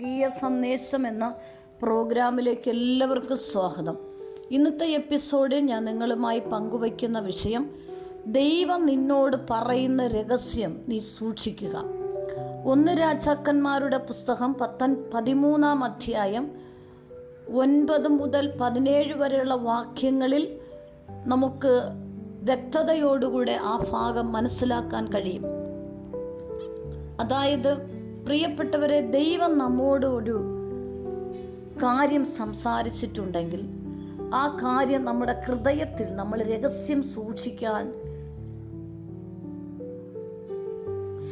ഗീയ സന്ദേശം എന്ന പ്രോഗ്രാമിലേക്ക് എല്ലാവർക്കും സ്വാഗതം. ഇന്നത്തെ എപ്പിസോഡിൽ ഞാൻ നിങ്ങളുമായി പങ്കുവയ്ക്കുന്ന വിഷയം ദൈവം നിന്നോട് പറയുന്ന രഹസ്യം നീ സൂക്ഷിക്കുക. ഒന്ന് രാജാക്കന്മാരുടെ പുസ്തകം പത്തൻ പതിമൂന്നാം അധ്യായം ഒൻപത് മുതൽ പതിനേഴ് വരെയുള്ള വാക്യങ്ങളിൽ നമുക്ക് വ്യക്തതയോടുകൂടെ ആ ഭാഗം മനസ്സിലാക്കാൻ കഴിയും. അതായത് പ്രിയപ്പെട്ടവരെ ദൈവം നമ്മോട് ഒരു കാര്യം സംസാരിച്ചിട്ടുണ്ടെങ്കിൽ ആ കാര്യം നമ്മുടെ ഹൃദയത്തിൽ നമ്മൾ രഹസ്യം സൂക്ഷിക്കാൻ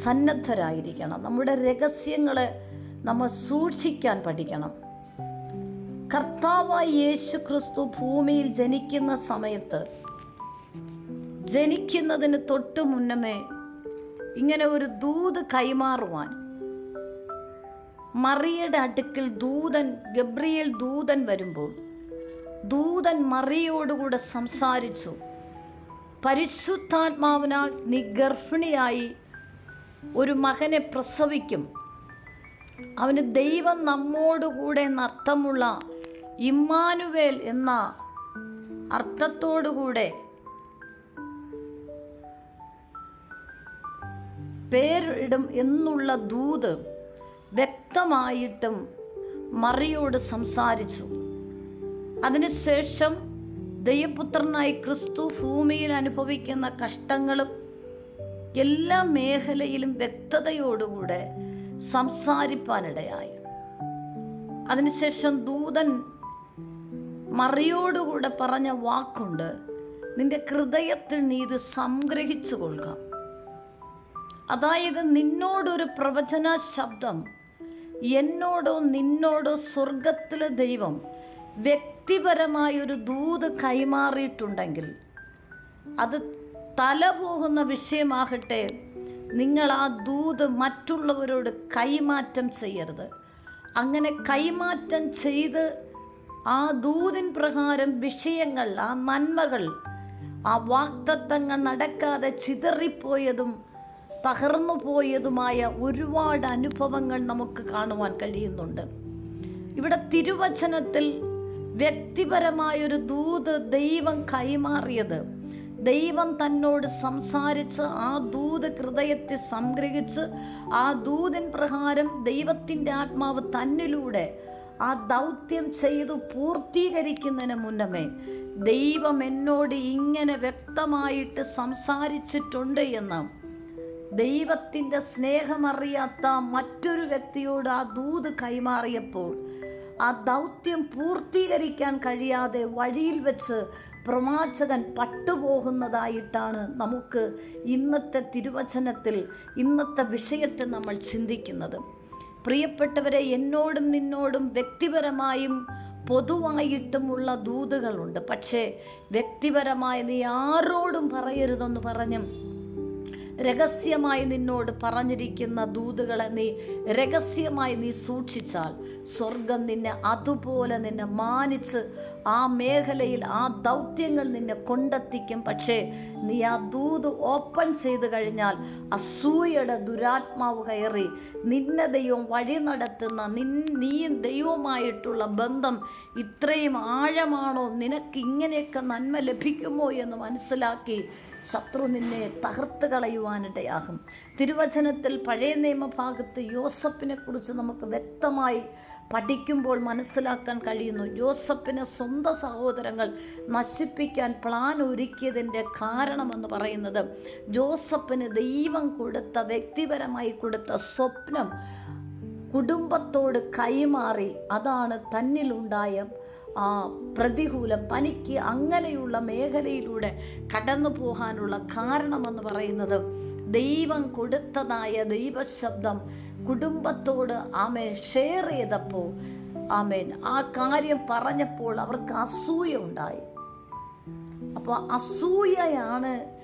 സന്നദ്ധരായിരിക്കണം. നമ്മുടെ രഹസ്യങ്ങളെ നമ്മൾ സൂക്ഷിക്കാൻ പഠിക്കണം. കർത്താവായ യേശു ക്രിസ്തു ഭൂമിയിൽ ജനിക്കുന്ന സമയത്ത് ജനിക്കുന്നതിന് തൊട്ടു മുന്നമേ ഇങ്ങനെ ഒരു ദൂത് കൈമാറുവാൻ മറിയയുടെ അടുക്കിൽ ദൂതൻ ഗബ്രിയേൽ ദൂതൻ വരുമ്പോൾ ദൂതൻ മറിയോടുകൂടെ സംസാരിച്ചു. പരിശുദ്ധാത്മാവിനാൽ നീ ഗർഭിണിയായി ഒരു മകനെ പ്രസവിക്കും. അവന് ദൈവം നമ്മോടുകൂടെ എന്നർത്ഥമുള്ള ഇമ്മാനുവേൽ എന്ന അർത്ഥത്തോടുകൂടെ പേരിടും എന്നുള്ള ദൂത് വ്യക്തമായിട്ടും മറിയോട് സംസാരിച്ചു. അതിനുശേഷം ദൈവപുത്രനായി ക്രിസ്തു ഭൂമിയിൽ അനുഭവിക്കുന്ന കഷ്ടങ്ങളും എല്ലാ മേഖലയിലും വ്യക്തതയോടുകൂടെ സംസാരിപ്പാനിടയായി. അതിനുശേഷം ദൂതൻ മറിയോടുകൂടെ പറഞ്ഞ വാക്കുണ്ട് നിന്റെ ഹൃദയത്തിൽ നീ ഇത് സംഗ്രഹിച്ചു കൊള്ളുക അതായത് നിന്നോടൊരു പ്രവചന ശബ്ദം എന്നോടോ നിന്നോടോ സ്വർഗത്തിലെ ദൈവം വ്യക്തിപരമായൊരു ദൂത് കൈമാറിയിട്ടുണ്ടെങ്കിൽ അത് തല പോകുന്ന വിഷയമാകട്ടെ. നിങ്ങൾ ആ ദൂത് മറ്റുള്ളവരോട് കൈമാറ്റം ചെയ്യരുത്. അങ്ങനെ കൈമാറ്റം ചെയ്ത് ആ ദൂതിൻ പ്രകാരം വിഷയങ്ങൾ ആ നന്മകൾ ആ വാക്തത്വങ്ങൾ നടക്കാതെ ചിതറിപ്പോയതും തകർന്നു പോയതുമായ ഒരുപാട് അനുഭവങ്ങൾ നമുക്ക് കാണുവാൻ കഴിയുന്നുണ്ട്. ഇവിടെ തിരുവചനത്തിൽ വ്യക്തിപരമായൊരു ദൂത് ദൈവം കൈമാറിയത്. ദൈവം തന്നോട് സംസാരിച്ച് ആ ദൂത് ഹൃദയത്തെ സംഗ്രഹിച്ച് ആ ദൂതൻ പ്രകാരം ദൈവത്തിന്റെ ആത്മാവ് തന്നിലൂടെ ആ ദൗത്യം ചെയ്തു പൂർത്തീകരിക്കുന്നതിന് മുന്നമേ ദൈവം എന്നോട് ഇങ്ങനെ വ്യക്തമായിട്ട് സംസാരിച്ചിട്ടുണ്ട് എന്ന് ദൈവത്തിന്റെ സ്നേഹമറിയാത്ത മറ്റൊരു വ്യക്തിയോട് ആ ദൂത് കൈമാറിയപ്പോൾ ആ ദൗത്യം പൂർത്തീകരിക്കാൻ കഴിയാതെ വഴിയിൽ വെച്ച് പ്രവാചകൻ പട്ടുപോകുന്നതായിട്ടാണ് നമുക്ക് ഇന്നത്തെ തിരുവചനത്തിൽ ഇന്നത്തെ വിഷയത്തെ നമ്മൾ ചിന്തിക്കുന്നത്. പ്രിയപ്പെട്ടവരെ എന്നോടും നിന്നോടും വ്യക്തിപരമായും പൊതുവായിട്ടുമുള്ള ദൂതുകളുണ്ട്. പക്ഷേ വ്യക്തിപരമായി നീ ആരോടും പറയരുതെന്ന് പറഞ്ഞും രഹസ്യമായി നിന്നോട് പറഞ്ഞിരിക്കുന്ന ദൂതുകളെ നീ രഹസ്യമായി നീ സൂക്ഷിച്ചാൽ സ്വർഗം നിന്നെ അതുപോലെ നിന്നെ മാനിച്ച് ആ മേഖലയിൽ ആ ദൗത്യങ്ങൾ നിന്നെ കൊണ്ടെത്തിക്കും. പക്ഷേ നീ ആ ദൂത് ഓപ്പൺ ചെയ്ത് കഴിഞ്ഞാൽ അസൂയയുടെ ദുരാത്മാവ് കയറി നിന്നെ ദൈവം വഴി നടത്തുന്ന നിൻ നീയും ദൈവമായിട്ടുള്ള ബന്ധം ഇത്രയും ആഴമാണോ? നിനക്ക് ഇങ്ങനെയൊക്കെ നന്മ ലഭിക്കുമോ എന്ന് മനസ്സിലാക്കി ശത്രു നിന്നെ തകർത്ത് കളയുവാനിടയാകും. തിരുവചനത്തിൽ പഴയ നിയമഭാഗത്ത് യോസഫിനെ കുറിച്ച് നമുക്ക് വ്യക്തമായി പഠിക്കുമ്പോൾ മനസ്സിലാക്കാൻ കഴിയുന്നു. യോസഫിനെ സ്വന്തം സഹോദരങ്ങൾ നശിപ്പിക്കാൻ പ്ലാൻ ഒരുക്കിയതിന്റെ കാരണമെന്ന് പറയുന്നത് ജോസഫിന് ദൈവം കൊടുത്ത വ്യക്തിപരമായി കൊടുത്ത സ്വപ്നം കുടുംബത്തോട് കൈമാറി അതാണ് തന്നിലുണ്ടായ ആ പ്രതികൂലം. തനിക്ക് അങ്ങനെയുള്ള മേഖലയിലൂടെ കടന്നു പോകാനുള്ള കാരണമെന്ന് പറയുന്നത് ദൈവം കൊടുത്തതായ ദൈവശബ്ദം കുടുംബത്തോട് ആമേൻ ഷെയർ ചെയ്തപ്പോൾ ആമേൻ. ആ കാര്യം പറഞ്ഞപ്പോൾ അവർക്ക് അസൂയ ഉണ്ടായി. അപ്പോൾ അസൂയയാണ്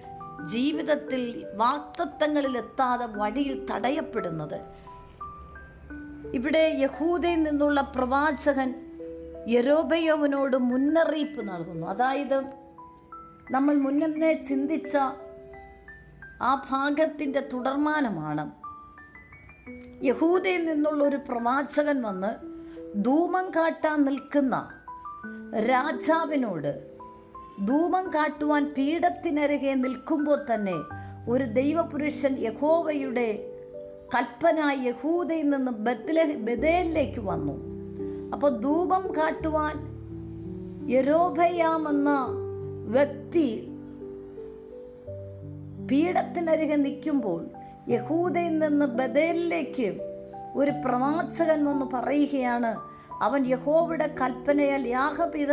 ജീവിതത്തിൽ വാക്തത്വങ്ങളിൽ എത്താതെ വഴിയിൽ തടയപ്പെടുന്നത്. ഇവിടെ യഹൂദയിൽ നിന്നുള്ള പ്രവാചകൻ യരോബയോവനോട് മുന്നറിയിപ്പ് നൽകുന്നു. അതായത് നമ്മൾ മുന്നേ ചിന്തിച്ച ആ ഭാഗത്തിന്റെ തുടർമാനമാണ്. യഹൂദയിൽ നിന്നുള്ള ഒരു പ്രവാചകൻ വന്ന് ധൂമം കാട്ടാൻ നിൽക്കുന്ന രാജാവിനോട് ധൂമം കാട്ടുവാൻ പീഠത്തിനരകെ നിൽക്കുമ്പോൾ തന്നെ ഒരു ദൈവപുരുഷൻ യഹോവയുടെ കൽപ്പന യഹൂദയിൽ നിന്ന് ബദ്ല ബദേലിലേക്ക് വന്നു. അപ്പോൾ ധൂപം കാട്ടുവാൻ യരോഭയാമെന്ന വ്യക്തി പീഠത്തിനരികെ നിൽക്കുമ്പോൾ യഹൂദയിൽ നിന്ന് ബദലിലേക്ക് ഒരു പ്രവാചകൻ വന്ന് പറയുകയാണ് അവൻ യഹോവയുടെ കൽപ്പനയാൽ യാഗപീഠ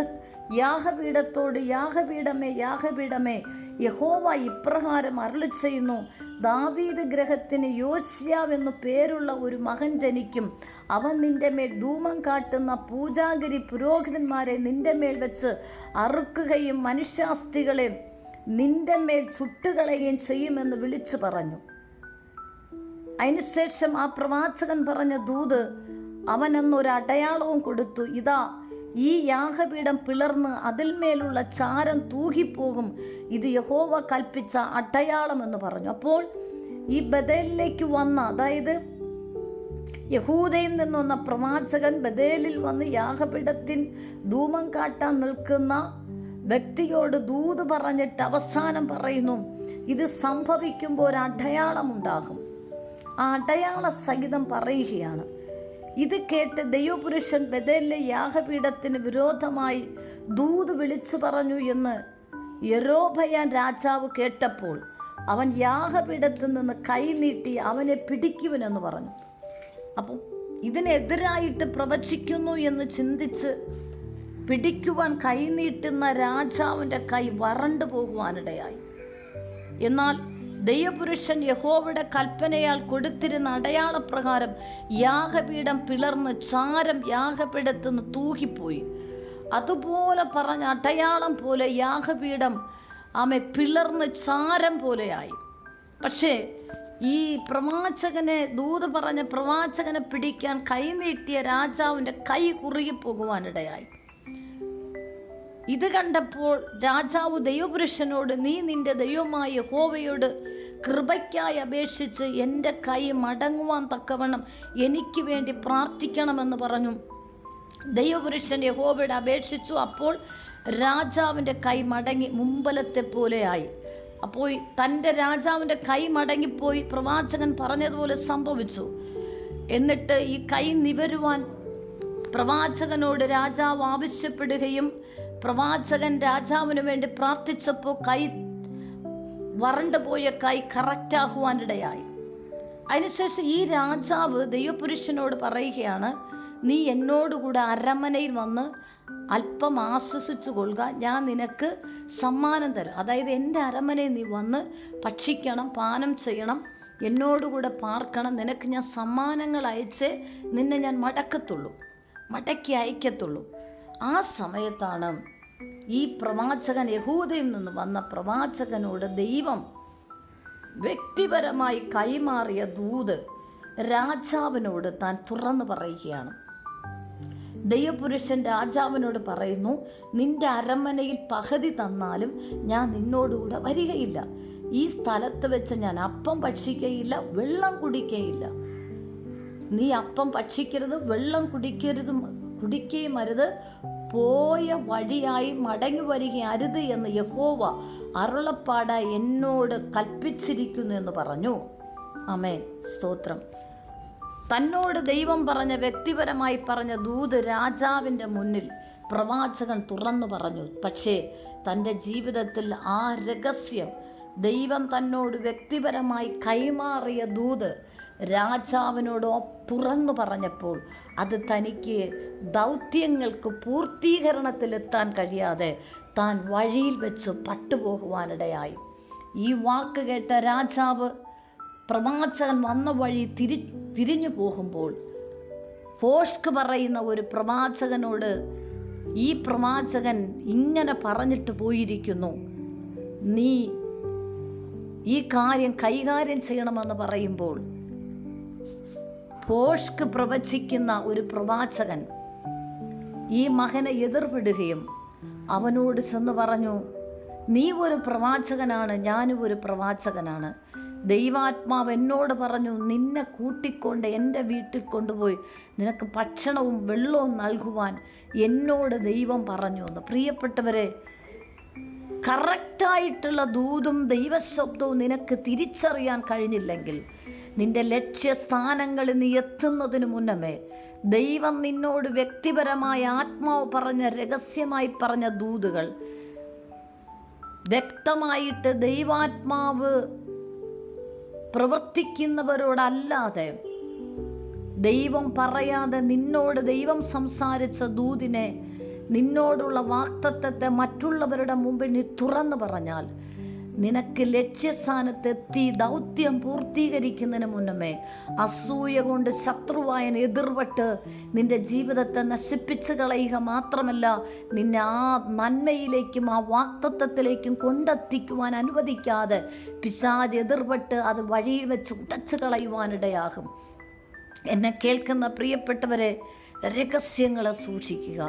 യാഗപീഠത്തോട് യാഗപീഠമേ യാഗപീഠമേ യഹോവ ഇപ്രകാരം അരുളി ചെയ്യുന്നു ദാവീദ് ഗ്രഹത്തിന് യോസ്യാവെന്നു പേരുള്ള ഒരു മകൻ ജനിക്കും. അവൻ നിന്റെ മേൽ ധൂമം കാട്ടുന്ന പൂജാഗിരി പുരോഹിതന്മാരെ നിന്റെ മേൽ വെച്ച് അറുക്കുകയും മനുഷ്യാസ്ഥികളെ നിന്റെ മേൽ ചുട്ടുകളയുകയും ചെയ്യുമെന്ന് വിളിച്ചു പറഞ്ഞു. അതിനുശേഷം ആ പ്രവാചകൻ പറഞ്ഞ ദൂത് അവൻ എന്നൊരു അടയാളവും കൊടുത്തു ഇതാ ഈ യാഗപീഠം പിളർന്ന് അതിന്മേലുള്ള ചാരം തൂകിപ്പോകും. ഇത് യഹോവ കൽപ്പിച്ച അടയാളം എന്ന് പറഞ്ഞു. അപ്പോൾ ഈ ബദലിലേക്ക് വന്ന അതായത് യഹൂദയിൽ നിന്ന് വന്ന പ്രവാചകൻ ബദേലിൽ വന്ന് യാഗപീഠത്തിൻ ധൂമം കാട്ടാൻ നിൽക്കുന്ന വ്യക്തിയോട് ദൂത് പറഞ്ഞിട്ട് അവസാനം പറയുന്നു ഇത് സംഭവിക്കുമ്പോൾ ഒരു അടയാളമുണ്ടാകും. അടയാള സഹിതം പറയുകയാണ്. ഇത് കേട്ട് ദൈവപുരുഷൻ ബദലിലെ യാഗപീഠത്തിന് വിരോധമായി ദൂത് വിളിച്ചു പറഞ്ഞു എന്ന് യരോഭയാൻ രാജാവ് കേട്ടപ്പോൾ അവൻ യാഗപീഠത്തിൽ നിന്ന് കൈനീട്ടി അവനെ പിടിക്കുവനെന്ന് പറഞ്ഞു. അപ്പം ഇതിനെതിരായിട്ട് പ്രവചിക്കുന്നു എന്ന് ചിന്തിച്ച് പിടിക്കുവാൻ കൈനീട്ടുന്ന രാജാവിന്റെ കൈ വരണ്ടു പോകുവാനിടയായി. എന്നാൽ ദൈവപുരുഷൻ യഹോവയുടെ കൽപ്പനയാൽ കൊടുത്തിരുന്ന അടയാളപ്രകാരം യാഗപീഠം പിളർന്ന് ചാരം യാഗപീഠത്തുനിന്ന് തൂകിപ്പോയി. അതുപോലെ പറഞ്ഞ അടയാളം പോലെ യാഗപീഠം ആമെ പിളർന്ന് ചാരം പോലെയായി. പക്ഷേ ഈ പ്രവാചകനെ ദൂത് പറഞ്ഞ പ്രവാചകനെ പിടിക്കാൻ കൈനീട്ടിയ രാജാവിന്റെ കൈ കുറുകി പോകുവാനിടയായി. ഇത് കണ്ടപ്പോൾ രാജാവ് ദൈവപുരുഷനോട് നീ നിന്റെ ദൈവമായ ഹോവയോട് കൃപയ്ക്കായി അപേക്ഷിച്ച് എന്റെ കൈ മടങ്ങുവാൻ തക്കവണ്ണം എനിക്ക് വേണ്ടി പ്രാർത്ഥിക്കണമെന്ന് പറഞ്ഞു. ദൈവപുരുഷൻ യഹോവയുടെ അപേക്ഷിച്ചു. അപ്പോൾ രാജാവിന്റെ കൈ മടങ്ങി മുമ്പലത്തെ പോലെയായി അപ്പോൾ തന്റെ രാജാവിന്റെ കൈ മടങ്ങിപ്പോയി. പ്രവാചകൻ പറഞ്ഞതുപോലെ സംഭവിച്ചു. എന്നിട്ട് ഈ കൈ നിവരുവാൻ പ്രവാചകനോട് രാജാവ് ആവശ്യപ്പെടുകയും പ്രവാചകൻ രാജാവിന് വേണ്ടി പ്രാർത്ഥിച്ചപ്പോൾ കൈ വരണ്ടു പോയ കൈ കറക്റ്റാകുവാനിടയായി അതിനുശേഷം ഈ രാജാവ് ദൈവപുരുഷനോട് പറയുകയാണ് നീ എന്നോടുകൂടെ അരമനയിൽ വന്ന് അല്പം ആശ്വസിച്ചു കൊള്ളുക ഞാൻ നിനക്ക് സമ്മാനം തരും. അതായത് എന്റെ അരമനയിൽ നീ വന്ന് ഭക്ഷിക്കണം പാനം ചെയ്യണം എന്നോടുകൂടെ പാർക്കണം. നിനക്ക് ഞാൻ സമ്മാനങ്ങൾ അയച്ച് നിന്നെ ഞാൻ മടക്കത്തുള്ളൂ മടക്കി അയക്കത്തുള്ളൂ. ആ സമയത്താണ് ഈ പ്രവാചകൻ യഹൂദയിൽ നിന്ന് വന്ന പ്രവാചകനോട് ദൈവം വ്യക്തിപരമായി കൈമാറിയ ദൂത് രാജാവിനോട് താൻ തുറന്നു പറയുകയാണ്. ദൈവപുരുഷൻ രാജാവിനോട് പറയുന്നു നിന്റെ അരമനയിൽ പകുതി തന്നാലും ഞാൻ നിന്നോടുകൂടെ വരികയില്ല. ഈ സ്ഥലത്ത് വെച്ച് ഞാൻ അപ്പം ഭക്ഷിക്കുകയില്ല വെള്ളം കുടിക്കുകയില്ല നീ അപ്പം ഭക്ഷിക്കരുത് വെള്ളം കുടിക്കരുത് കുടിക്കുകയും അരുത് പോയ വഴിയായി മടങ്ങി വരിക അരുത് എന്ന് യഹോവ അരുളപ്പാട എന്നോട് കൽപ്പിച്ചിരിക്കുന്നു എന്ന് പറഞ്ഞു. അമേ സ്തോത്രം. തന്നോട് ദൈവം പറഞ്ഞ വ്യക്തിപരമായി പറഞ്ഞ ദൂത് രാജാവിന്റെ മുന്നിൽ പ്രവാചകൻ തുറന്നു പറഞ്ഞു. പക്ഷേ തന്റെ ജീവിതത്തിൽ ആ രഹസ്യം ദൈവം തന്നോട് വ്യക്തിപരമായി കൈമാറിയ ദൂത് രാജാവിനോട് തുറന്നു പറഞ്ഞപ്പോൾ അത് തനിക്ക് ദൗത്യങ്ങൾക്ക് പൂർത്തീകരണത്തിലെത്താൻ കഴിയാതെ താൻ വഴിയിൽ വെച്ച് പട്ടുപോകുവാനിടയായി. ഈ വാക്ക് കേട്ട രാജാവ് പ്രവാചകൻ വന്ന വഴി തിരി തിരിഞ്ഞു പോകുമ്പോൾ ഫോഷ്ക്ക് പറയുന്ന ഒരു പ്രവാചകനോട് ഈ പ്രവാചകൻ ഇങ്ങനെ പറഞ്ഞിട്ട് പോയിരിക്കുന്നു. നീ ഈ കാര്യം കൈകാര്യം ചെയ്യണമെന്ന് പറയുമ്പോൾ പോഷ്ക്ക് പ്രവചിക്കുന്ന ഒരു പ്രവാചകൻ ഈ മകനെ എതിർപ്പെടുകയും അവനോട് ചെന്ന് പറഞ്ഞു നീ ഒരു പ്രവാചകനാണ് ഞാനും ഒരു പ്രവാചകനാണ്. ദൈവാത്മാവ് എന്നോട് പറഞ്ഞു നിന്നെ കൂട്ടിക്കൊണ്ട് എന്റെ വീട്ടിൽ കൊണ്ടുപോയി നിനക്ക് ഭക്ഷണവും വെള്ളവും നൽകുവാൻ എന്നോട് ദൈവം പറഞ്ഞു എന്ന്. പ്രിയപ്പെട്ടവരെ കറക്റ്റായിട്ടുള്ള ദൂതും ദൈവശബ്ദവും നിനക്ക് തിരിച്ചറിയാൻ കഴിഞ്ഞില്ലെങ്കിൽ നിന്റെ ലക്ഷ്യസ്ഥാനങ്ങളിൽ നീ എത്തുന്നതിന് മുന്നമേ ദൈവം നിന്നോട് വ്യക്തിപരമായ ആത്മാവ് പറഞ്ഞ രഹസ്യമായി പറഞ്ഞ ദൂതുകൾ വ്യക്തമായിട്ട് ദൈവാത്മാവ് പ്രവർത്തിക്കുന്നവരോടല്ലാതെ ദൈവം പറയാതെ നിന്നോട് ദൈവം സംസാരിച്ച ദൂതിനെ നിന്നോടുള്ള വാക്തത്വത്തെ മറ്റുള്ളവരുടെ മുമ്പിൽ നീ തുറന്നു പറഞ്ഞാൽ നിനക്ക് ലക്ഷ്യസ്ഥാനത്തെത്തി ദൗത്യം പൂർത്തീകരിക്കുന്നതിന് മുന്നമേ അസൂയ കൊണ്ട് ശത്രുവായൻ എതിർവട്ട് നിന്റെ ജീവിതത്തെ നശിപ്പിച്ച് കളയുക മാത്രമല്ല നിന്നെ ആ നന്മയിലേക്കും ആ വാക്തത്വത്തിലേക്കും കൊണ്ടെത്തിക്കുവാൻ അനുവദിക്കാതെ പിശാജ് എതിർവട്ട് അത് വഴിയിൽ വെച്ച് ഉടച്ചു കളയുവാനിടയാകും. എന്നെ കേൾക്കുന്ന പ്രിയപ്പെട്ടവരെ രഹസ്യങ്ങളെ സൂക്ഷിക്കുക.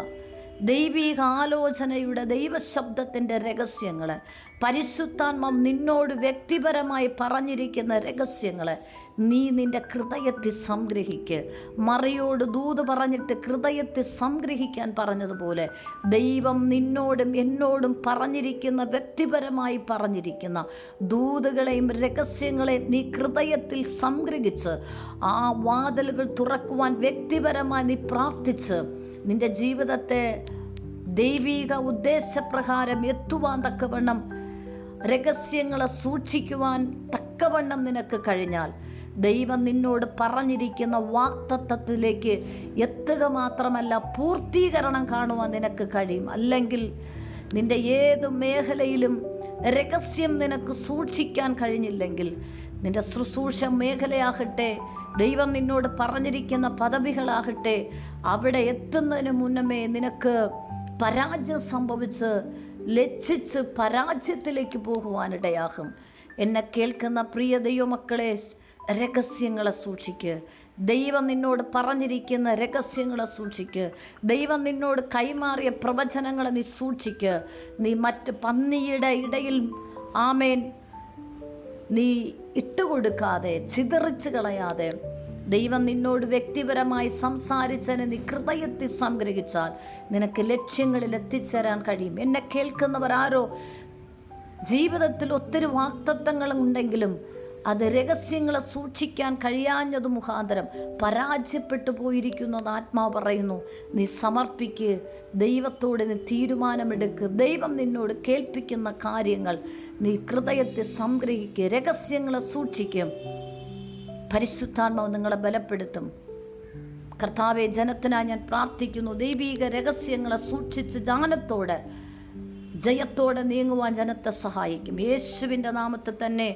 ദൈവിക ആലോചനയുടെ ദൈവശബ്ദത്തിന്റെ രഹസ്യങ്ങൾ പരിശുദ്ധാത്മം നിന്നോട് വ്യക്തിപരമായി പറഞ്ഞിരിക്കുന്ന രഹസ്യങ്ങൾ നീ നിന്റെ ഹൃദയത്തിൽ സംഗ്രഹിക്ക്. മറിയോട് ദൂത് പറഞ്ഞിട്ട് ഹൃദയത്തിൽ സംഗ്രഹിക്കാൻ പറഞ്ഞതുപോലെ ദൈവം നിന്നോടും എന്നോടും പറഞ്ഞിരിക്കുന്ന വ്യക്തിപരമായി പറഞ്ഞിരിക്കുന്ന ദൂതുകളെയും രഹസ്യങ്ങളെയും നീ ഹൃദയത്തിൽ സംഗ്രഹിച്ച് ആ വാതിലുകൾ തുറക്കുവാൻ വ്യക്തിപരമായി നീ പ്രാർത്ഥിച്ച് നിന്റെ ജീവിതത്തെ ദൈവിക ഉദ്ദേശപ്രകാരം എത്തുവാൻ തക്കവണ്ണം രഹസ്യങ്ങളെ സൂക്ഷിക്കുവാൻ തക്കവണ്ണം നിനക്ക് കഴിഞ്ഞാൽ ദൈവം നിന്നോട് പറഞ്ഞിരിക്കുന്ന വാക്തത്വത്തിലേക്ക് എത്തുക മാത്രമല്ല പൂർത്തീകരണം കാണുവാൻ നിനക്ക് കഴിയും. അല്ലെങ്കിൽ നിന്റെ ഏത് മേഖലയിലും രഹസ്യം നിനക്ക് സൂക്ഷിക്കാൻ കഴിഞ്ഞില്ലെങ്കിൽ നിന്റെ ശുശ്രൂഷ മേഖലയാകട്ടെ ദൈവം നിന്നോട് പറഞ്ഞിരിക്കുന്ന പദവികളാകട്ടെ അവിടെ എത്തുന്നതിന് മുന്നമേ നിനക്ക് പരാജയം സംഭവിച്ച് ലജ്ജിച്ച് പരാജയത്തിലേക്ക് പോകുവാനിടയാകും. എന്നെ കേൾക്കുന്ന പ്രിയ ദൈവമക്കളെ രഹസ്യങ്ങളെ സൂക്ഷിക്ക്. ദൈവം നിന്നോട് പറഞ്ഞിരിക്കുന്ന രഹസ്യങ്ങളെ സൂക്ഷിക്ക്. ദൈവം നിന്നോട് കൈമാറിയ പ്രവചനങ്ങളെ നീ സൂക്ഷിക്ക്. നീ മറ്റ് പന്നിയുടെ ഇടയിൽ ആമേൻ നീ ഇട്ടുകൊടുക്കാതെ ചിതറിച്ച് കളയാതെ ദൈവം നിന്നോട് വ്യക്തിപരമായി സംസാരിച്ചതിന് നീ ഹൃദയത്തിൽ സംഗ്രഹിച്ചാൽ നിനക്ക് ലക്ഷ്യങ്ങളിൽ എത്തിച്ചേരാൻ കഴിയും. എന്നെ കേൾക്കുന്നവരാരോ ജീവിതത്തിൽ ഒത്തിരി വാക്തത്വങ്ങളും ഉണ്ടെങ്കിലും അത് രഹസ്യങ്ങളെ സൂക്ഷിക്കാൻ കഴിയാഞ്ഞത് മുഖാന്തരം പരാജയപ്പെട്ടു പോയിരിക്കുന്നത് ആത്മാവ് പറയുന്നു. നീ സമർപ്പിക്ക് ദൈവത്തോട് നീ തീരുമാനമെടുക്ക് ദൈവം നിന്നോട് കേൾപ്പിക്കുന്ന കാര്യങ്ങൾ നീ ഹൃദയത്തെ സംഗ്രഹിക്കുക രഹസ്യങ്ങളെ സൂക്ഷിക്കും. പരിശുദ്ധാത്മാവ് നിങ്ങളെ ബലപ്പെടുത്തും. കർത്താവെ ജനത്തിനായി ഞാൻ പ്രാർത്ഥിക്കുന്നു ദൈവീക രഹസ്യങ്ങളെ സൂക്ഷിച്ച് ജാനത്തോടെ ജയത്തോടെ നീങ്ങുവാൻ ജനത്തെ സഹായിക്കും. യേശുവിന്റെ നാമത്തിൽ തന്നെ